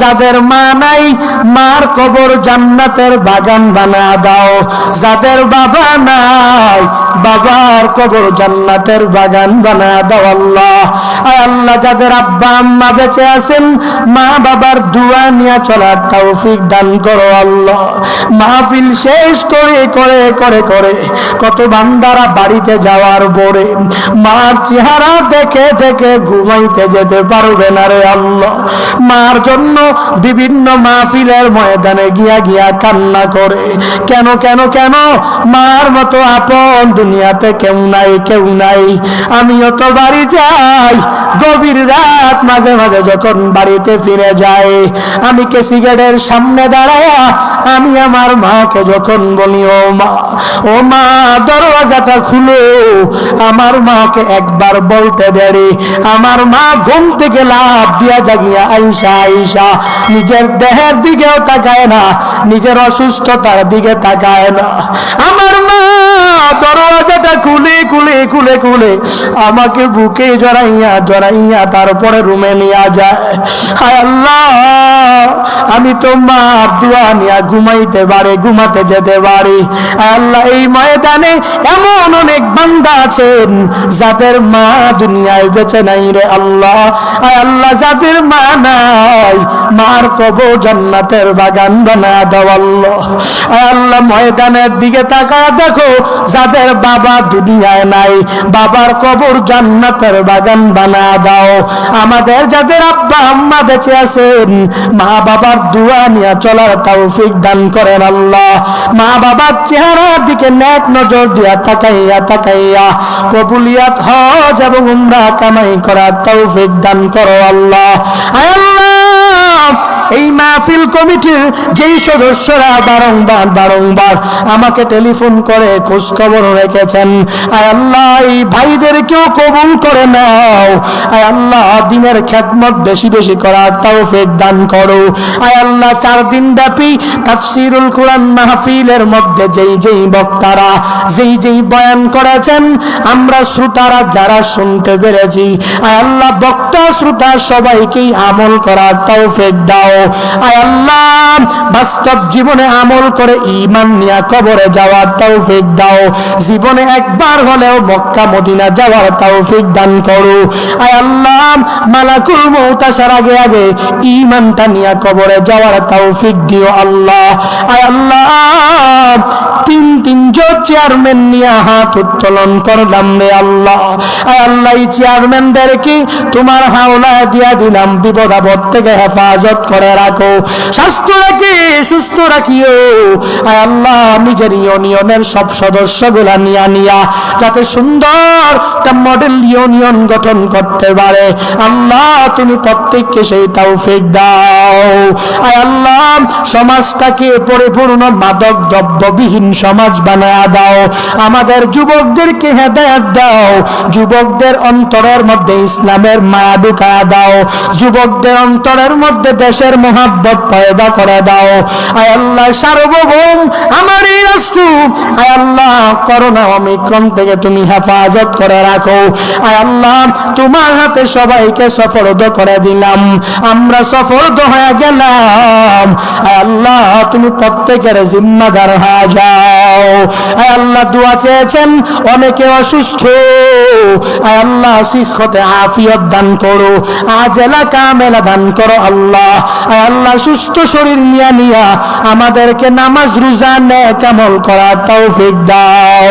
যাদের মা নাই, মার কবর জান্নাতের বাগান বানা দাও। যাদের বাবা নাই, বাবার কবর জান্নাতের বাগান বানা দাও আল্লাহ। আল্লাহ, যাদের আব্বা আম্মা বেঁচে আছেন, মা বাবার দুয়া নিয়ে চলার তৌফিক দান করো আল্লাহ। মাহফিল শেষ করে করে করে করে, কত বান্দারা বাড়িতে যাওয়ার পরে মার চেহারা দেখে দেখে ঘুমাইতে যেতে পারবে না রে আল্লাহ। মার জন্য বিভিন্ন মাহফিলের ময়দানে গিয়া গিয়া কান্না করে। কেন কেন কেন? মার মতো আপন দুনিয়াতে কেউ নাই কেউ নাই। আমিও তো বাড়ি যাই, গভীর রাত মাঝে মাঝে যখন বাড়িতে ফিরে যাই, আমি কেসি গেটের সামনে দাঁড়ায়া, আমি আমার মাকে যখন বলি, ও মা ও মা, দরওয়াজাটা খুলো। আমার মাকে একবার বলতে দেরি। আমার মা ঘুম থেকে লাভ দিয়া জাগিয়া আইসা আইসা নিজের দেহের দিকেও তাকায় না নিজের অসুস্থতার দিকে তাকায় না। আমার মা দরওয়াজাটা খুলে খুলে খুলে খুলে আমাকে বুকে জড়াইয়া জড়াইয়া তারপরে রুমে নিয়ে যায়। আল্লাহ, আমি তো মা দোয়া নিয়া ঘুমাইতে পারে, ঘুমাতে যেতে পারি। আল্লাহ, এই ময়দানে এমন অনেক বান্দা আছেন যাদের মা দুনিয়ায় বেঁচে নাই রে আল্লাহ। আল্লাহ, যাদের মা নাই, মার কব জান্নাতের বাগান বানা দাও আল্লাহ। ময়দানের দিকে তাকা দেখো যাদের বাবা দুনিয়ায় নাই, বাবার কবর জান্নাতের বাগান বানা দাও। আমাদের যাদের আব্বা আম্মা বেঁচে আছেন, মা বাবার দোয়া নিয়ে চলার তৌফিক দান করেন আল্লাহ। মা বাবার চেহারার দিকে নেক নজর দিয়া তাকাইয়া তাকাইয়া কবুলিয়াত হজ এবং উমরা কামাই করার তৌফিক দান করো আল্লাহ। আয় মাহফিল কমিটির যেই সদস্যরা বারংবার বারংবার আমাকে টেলিফোন করে খোঁজ খবর রেখেছেন, আয় আল্লাহ, এই ভাইদেরকেও কবুল করে নাও। আয় আল্লাহ, দিনের খ্যাতমত বেশি বেশি করার তৌফিক দান করো। আয় আল্লাহ, চার দিন ব্যাপী তাফসিরুল কোরআন মাহফিলের মধ্যে যেই যেই বক্তারা, যেই যেই বয়ান করেছেন, আমরা শ্রোতারা যারা শুনতে পেরেছি, আয় আল্লাহ, বক্তা, শ্রোতা সবাইকেই আমল করার তৌফিক দাও। আয় আল্লাহ, বাস্তব জীবনে আমল করে ঈমান নিয়ে কবরে যাওয়ার তৌফিক দাও। জীবনে একবার হলেও মক্কা, মদিনা যাওয়ার তৌফিক দান করো। আয় আল্লাহ, মালাকুল মৌত আসার আগে আগে ঈমানটা নিয়ে কবরে যাওয়ার তৌফিক দিও আল্লাহ। আয় আল্লাহ, তিন তিনজন চেয়ারম্যান নিয়ে হাত উত্তোলন করলাম রে আল্লাহ। আল্লাহ, এই চেয়ারম্যানদেরকে তোমার হাওলা দিয়া দিলাম, বিপদ আপদ থেকে হেফাজত করে রাখো। স্বাস্থ্য রাখি, সুস্থ রাখিও। আল্লাহ নিজের ইউনিয়নের সব সদস্যগুলা নিয়া নিয়া, যাতে সুন্দর একটা মডেল ইউনিয়ন গঠন করতে পারে। আল্লাহ, তুমি প্রত্যেককে সেই তৌফিক দাও। আয় আল্লাহ, সমাজটাকে পরিপূর্ণ মাদক দ্রব্যবিহীন সমাজ বানায় দাও। আমাদের যুবকদেরকে হেদায়াত দাও। যুবকদের অন্তরের মধ্যে ইসলামের মায়া ঢুকায় দাও। যুবকদের অন্তরের মধ্যে দেশের মহাব্বত পয়দা করে দাও। আয় আল্লাহ, সার্বভৌম আমার এই রাষ্ট্র। আয় আল্লাহ, করোনা অমিক্রম থেকে তুমি হেফাজত করে রাখো। আয় আল্লাহ, তোমার হাতে সবাইকে সফরদ করে দিলাম। আমরা সফরদ হয়ে গেলাম। আয় আল্লাহ, তুমি প্রত্যেকের জিম্মাদার হয়ে যাও। আয় আল্লাহ, দোয়া চেয়েছেন অনেকে অসুস্থ। আয় আল্লাহ, শিক্ষতে আফিয়ত দান করো। আজ এলাকা মেলা দান করো আল্লাহ। আয় আল্লাহ সুস্থ শরীর নিয়া নিয়া আমাদেরকে নামাজ রোজা নে কামল করার তৌফিক দাও।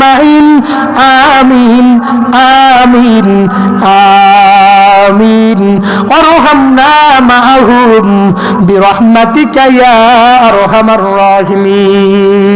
আজমাইন আমিন আমিন আমিন। অরহামনা মাহুম বিরহমাতিকা ইয়া আরহামার রাহিমিন।